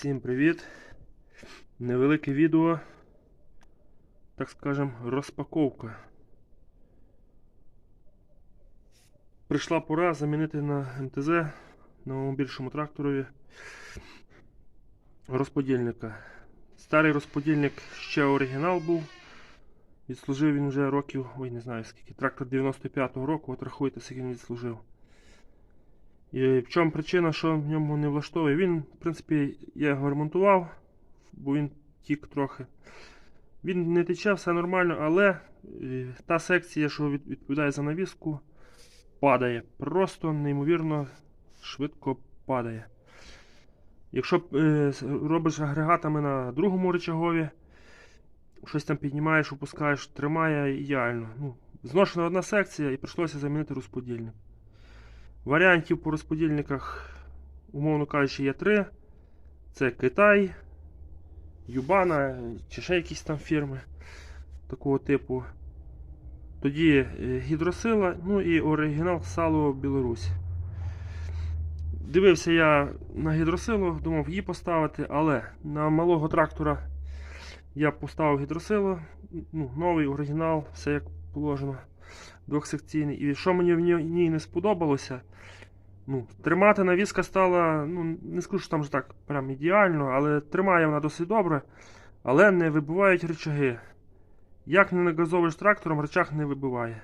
Всім привіт! Невелике відео, так скажем, розпаковка. Прийшла пора замінити на МТЗ на більшому тракторові розподільника. Старий розподільник ще оригінал був. Відслужив він вже років, ой, не знаю скільки. Трактор 95-го року, от рахуйте, скільки він відслужив. І в чому причина, що в ньому не влаштовує? Він, в принципі, я його ремонтував, бо він тік трохи. Він не тече, все нормально, але е, та секція, що відповідає за навіску, падає. Просто неймовірно швидко падає. Якщо е, робиш агрегатами на другому рычагові, щось там піднімаєш, опускаєш, тримає ідеально. Ну, зношена одна секція і прийшлося замінити розподільник. Варіантів по розподільниках, умовно кажучи, є три. Це Китай, Юбана чи ще якісь там фірми такого типу. Тоді е, гідросила, ну і оригінал Сало Білорусь. Дивився я на гідросилу, думав її поставити, але на малого трактора я поставив гідросилу, ну, новий оригінал, все як положено двохсекційний. І що мені в ній- ній не сподобалося, ну, тримати навіска стала, ну, не скажу, що там ж так прям ідеально, але тримає вона досить добре, але не вибивають рычаги. Як не нагазовуєш трактором, рычаг не вибиває.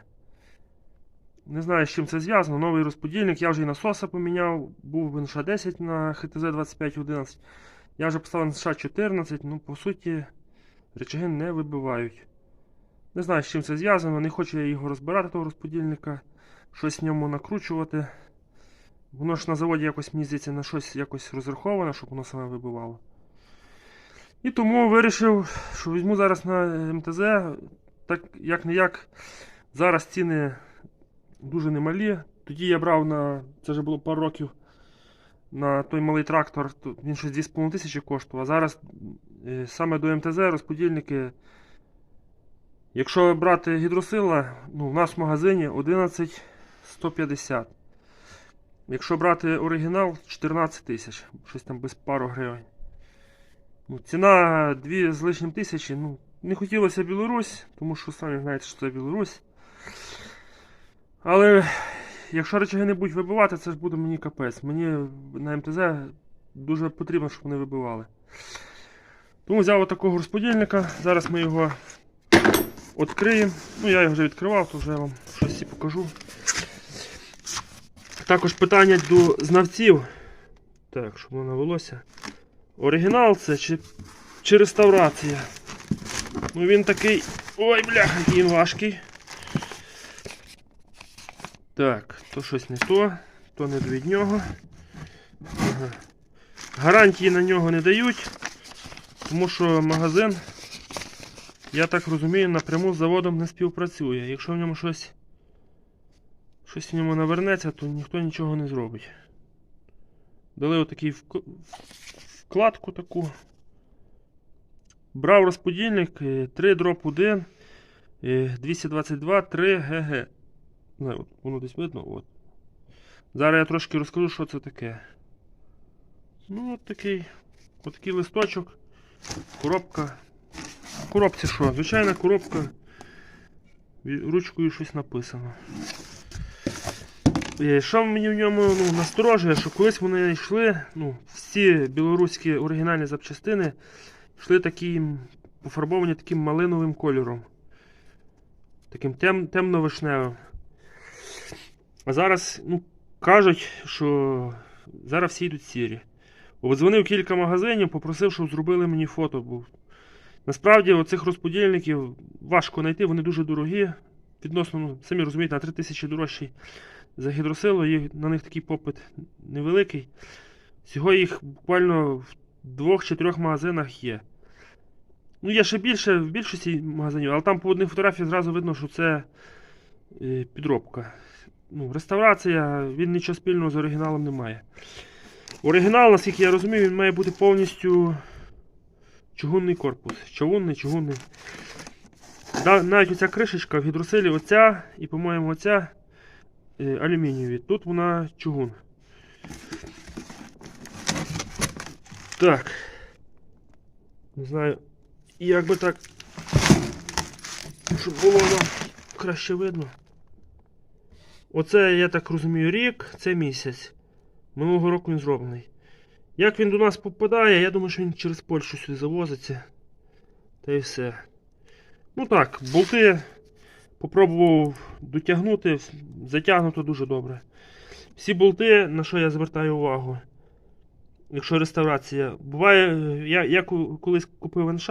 Не знаю, з чим це зв'язано. Новий розподільник, я вже і насоса поміняв, був НШ 10 на ХТЗ 2511. Я вже поставив НШ 14, ну по суті, рычаги не вибивають. Не знаю, з чим це зв'язано, не хочу я його розбирати, того розподільника, щось в ньому накручувати. Воно ж на заводі якось, мені здається, на щось якось розраховано, щоб воно саме вибивало. І тому вирішив, що візьму зараз на МТЗ, так як не як, зараз ціни дуже немалі. Тоді я брав на, це вже було пару років, на той малий трактор, то він щось 2,5 тисячі коштував, а зараз е, саме до МТЗ розподільники Якщо брати гідросила, ну, в нас в магазині 11 150. Якщо брати оригінал 14 тисяч, щось там без пару гривень. Ну, ціна 2 з лишнім тисячі. Ну, не хотілося Білорусь, тому що самі знаєте, що це Білорусь. Але якщо речаги не будуть вибивати, це ж буде мені капець. Мені на МТЗ дуже потрібно, щоб вони вибивали. Тому взяв отакого розподільника. Зараз ми його Откриємо. Ну, я його вже відкривав, то вже я вам щось і покажу. Також питання до знавців. Так, щоб воно навелося. Оригінал це чи, чи реставрація? Ну він такий. Ой, бляха, він важкий. Так, то щось не то, то не від нього. Ага. Гарантії на нього не дають, тому що магазин я так розумію, напряму з заводом не співпрацює. Якщо в ньому щось щось в ньому навернеться, то ніхто нічого не зробить. Дали отакий вк- вкладку таку. Брав розподільник е, 3 дроп 1 е, 222 3 ГГ. Не воно десь видно. От. Зараз я трошки розкажу, що це таке. Ну, от такий, от такий листочок, коробка. Коробці що? Звичайна коробка. Ручкою щось написано. Е, Що мені в ньому ну, насторожує, що колись вони йшли, ну, всі білоруські оригінальні запчастини йшли таким, пофарбовані таким малиновим кольором. Таким тем, темно-вишневим. А зараз, ну, кажуть, що зараз всі йдуть сірі. Обдзвонив кілька магазинів, попросив, щоб зробили мені фото, бо Насправді оцих розподільників важко знайти, вони дуже дорогі. Відносно, ну, самі розумієте, на 3 тисячі дорожчий за гідросилу, і на них такий попит невеликий. Всього їх буквально в двох чи трьох магазинах є. Ну, є ще більше в більшості магазинів, але там по одній фотографії зразу видно, що це е, підробка. Ну, реставрація, він нічого спільного з оригіналом не має. Оригінал, наскільки я розумію, він має бути повністю чугунний корпус. Чавунний, чугунний. Да, навіть оця кришечка в гідросилі, оця і, по-моєму, оця е, алюмінієві. Тут вона чугун. Так. Не знаю, як би так. Щоб було вам краще видно. Оце, я так розумію, рік, це місяць. Минулого року він зроблений. Як він до нас попадає, я думаю, що він через Польщу сюди завозиться. Та й все. Ну так, болти попробував дотягнути, затягнуто дуже добре. Всі болти, на що я звертаю увагу, якщо реставрація. Буває, е, я, я колись купив НШ,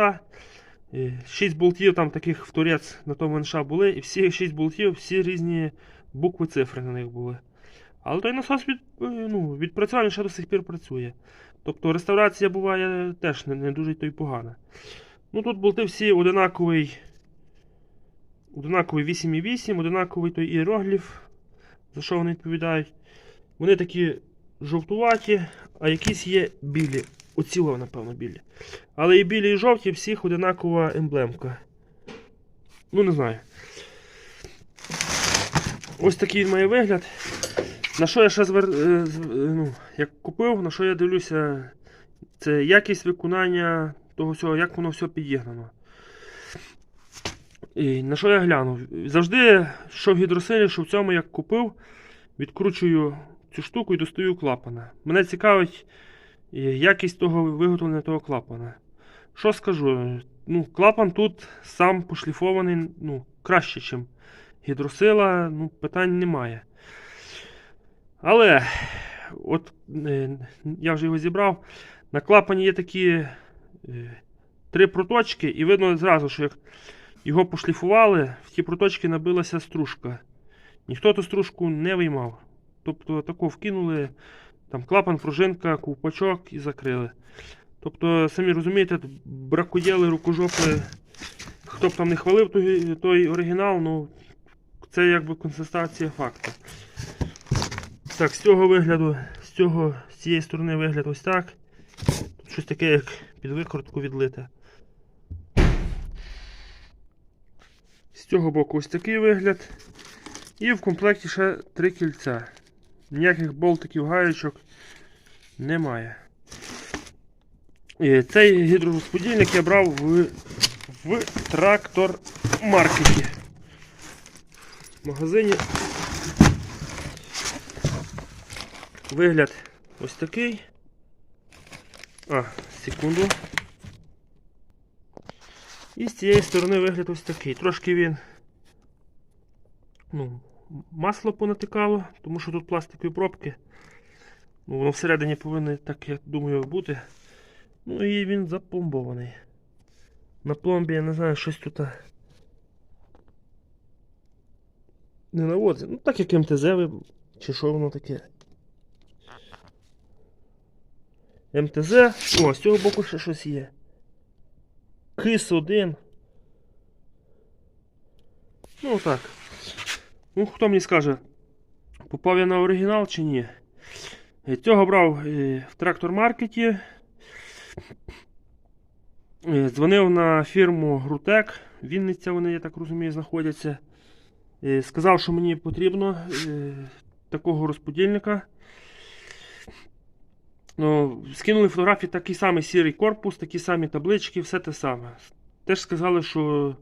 6 болтів там таких в турець на тому НШ були, і всі 6 болтів, всі різні букви цифри на них були. Але той насос від, е, ну, відпрацювання ще до сих пір працює. Тобто реставрація буває теж не, не дуже то й погана. Ну тут болти всі одинаковий. Одинаковий 8,8, одинаковий той іерогліф, за що вони відповідають. Вони такі жовтуваті, а якісь є білі. Оці, о, напевно, білі. Але і білі, і жовті, всіх одинакова емблемка. Ну, не знаю. Ось такий має вигляд. На що я ще звер... е, е, ну, як купив, на що я дивлюся, це якість виконання того всього, як воно все підігнано. І на що я глянув? Завжди, що в гідросилі, що в цьому як купив, відкручую цю штуку і достаю клапана. Мене цікавить е, якість того виготовлення того клапана. Що скажу? Ну, клапан тут сам пошліфований ну, краще, ніж гідросила, ну, питань немає. Але, от е, я вже його зібрав. На клапані є такі е, три проточки, і видно зразу, що як його пошліфували, в ті проточки набилася стружка. Ніхто ту стружку не виймав. Тобто тако вкинули, там клапан, пружинка, ковпачок і закрили. Тобто, самі розумієте, тут бракоділи, рукожопи. Хто б там не хвалив той, той оригінал, ну це якби консистація факту. Так, з цього вигляду, з цього, з цієї сторони вигляд ось так. Тут щось таке, як під викрутку відлите. З цього боку ось такий вигляд. І в комплекті ще три кільця. Ніяких болтиків, гаєчок немає. І Цей гідророзподільник я брав в, в трактор маркеті. В магазині. Вигляд ось такий. А, секунду. І з цієї сторони вигляд ось такий. Трошки він. Ну, масло понатикало, тому що тут пластикові пробки. Ну, воно всередині повинно, так я думаю, бути. Ну і він запломбований. На пломбі я не знаю, щось тут. Не наводиться. Ну так як МТЗ чи що воно таке. МТЗ. О, з цього боку ще щось є. Кис 1. Ну так. Ну, хто мені скаже, попав я на оригінал чи ні? Е, Цього брав е, в трактор маркеті. Е, Дзвонив на фірму Грутек. Вінниця вони, я так розумію, знаходяться. Сказав, що мені потрібно такого розподільника. Ну, скинули фотографії такий самий сірий корпус, такі самі таблички, все те саме. Теж сказали, що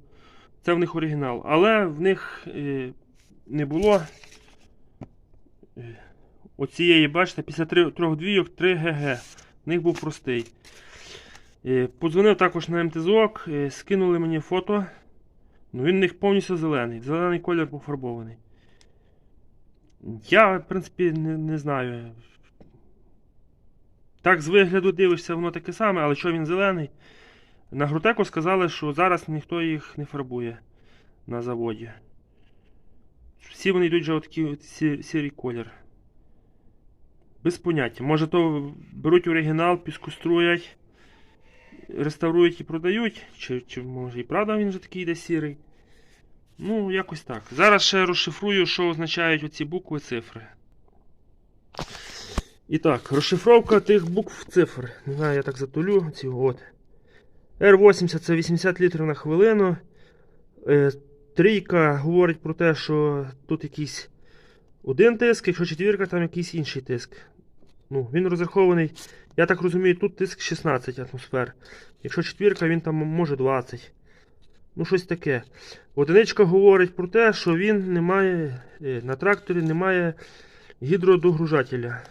це в них оригінал. Але в них е, не було е, оцієї, бачите, після трьох двійок 3 ГГ. В них був простий. Е, Подзвонив також на МТЗОК, е, скинули мені фото. Ну, він в них повністю зелений. Зелений колір пофарбований. Я, в принципі, не, не знаю. Так, з вигляду дивишся, воно таке саме, але що він зелений? На Грутеку сказали, що зараз ніхто їх не фарбує на заводі. Всі вони йдуть вже сі- сірий колір. Без поняття. Може то беруть оригінал, піскоструять, реставрують і продають, чи, чи може і правда він вже такий йде сірий. Ну, якось так. Зараз ще розшифрую, що означають оці букви цифри. І так, розшифровка тих букв цифр. Не знаю, я так затулю. Ці от. R80 це 80 літрів на хвилину. Е, трійка говорить про те, що тут якийсь один тиск, якщо четвірка, там якийсь інший тиск. Ну, він розрахований Я так розумію, тут тиск 16 атмосфер. Якщо четвірка, він там може 20. Ну, щось таке. Одиничка говорить про те, що він не має, е, на тракторі немає гідродогружателя.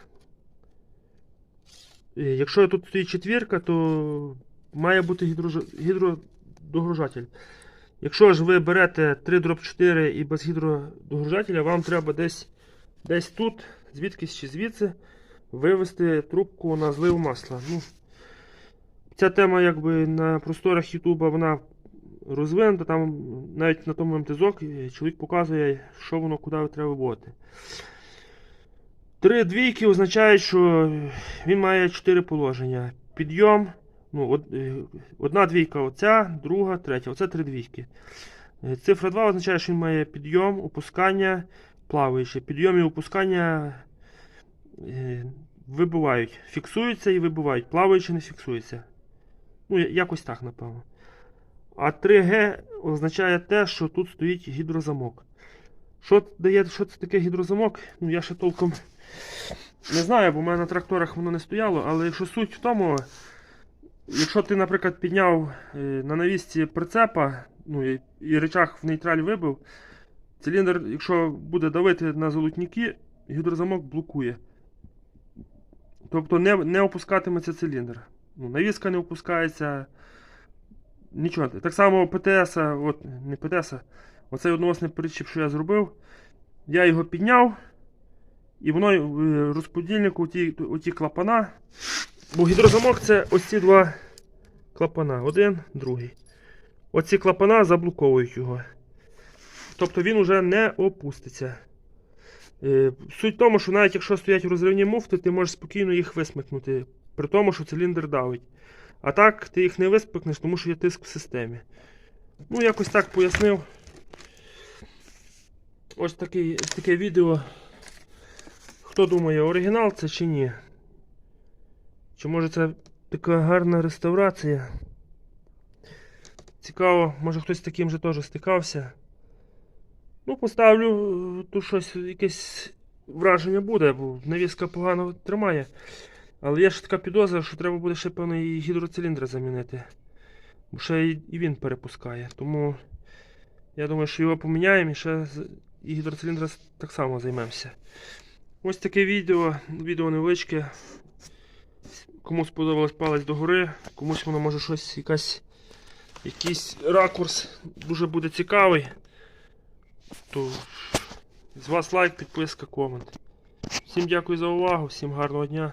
Е, Якщо тут стоїть четвірка, то має бути гідрожа- гідродогружатель. Якщо ж ви берете 3 дроп 4 і без гідродогружателя, вам треба десь, десь тут, звідкись чи звідси, вивести трубку на злив масла. Ну, ця тема якби на просторах Ютуба вона розвинута, там навіть на тому МТЗок е, чоловік показує, що воно куди треба виводити. Три двійки означають, що він має чотири положення. Підйом, ну, е, одна двійка оця, друга, третя. Оце три двійки. Е, Цифра 2 означає, що він має підйом, опускання, плаваюче. Підйом і опускання е, вибувають. Фіксуються і вибувають. Плаваючи не фіксується. Ну, якось так, напевно. А 3G означає те, що тут стоїть гідрозамок. Що дає, що це таке гідрозамок? Ну, я ще толком не знаю, бо в мене на тракторах воно не стояло, але якщо суть в тому, якщо ти, наприклад, підняв е, на навісці прицепа, ну і, і речах в нейтраль вибив, циліндр, якщо буде давити на золотники, гідрозамок блокує. Тобто не, не опускатиметься циліндр. Ну, навіска не опускається. Нічого. Так само ПТС, от, не ПТС, оцей одноосний причіп, що я зробив, я його підняв, і воно в розподільнику оті, оті клапана. Бо гідрозамок це ось ці два клапана. Один, другий. Оці клапана заблоковують його. Тобто він уже не опуститься. Е, Суть в тому, що навіть якщо стоять розривні муфти, ти можеш спокійно їх висмикнути, при тому, що циліндр давить. А так ти їх не виспикнеш, тому що є тиск в системі. Ну, якось так пояснив. Ось такий, таке відео. Хто думає, оригінал це чи ні? Чи може це така гарна реставрація? Цікаво, може хтось з таким же теж стикався. Ну, поставлю, е, тут щось, якесь враження буде, бо навіска погано тримає. Але є ще така підозра, що треба буде ще певно і гідроциліндри замінити. Бо ще і, він перепускає. Тому я думаю, що його поміняємо і ще і гідроциліндра так само займемося. Ось таке відео. Відео невеличке. Кому сподобалось палець догори, комусь воно може щось, якась, якийсь ракурс дуже буде цікавий. То з вас лайк, підписка, комент. Всім дякую за увагу, всім гарного дня.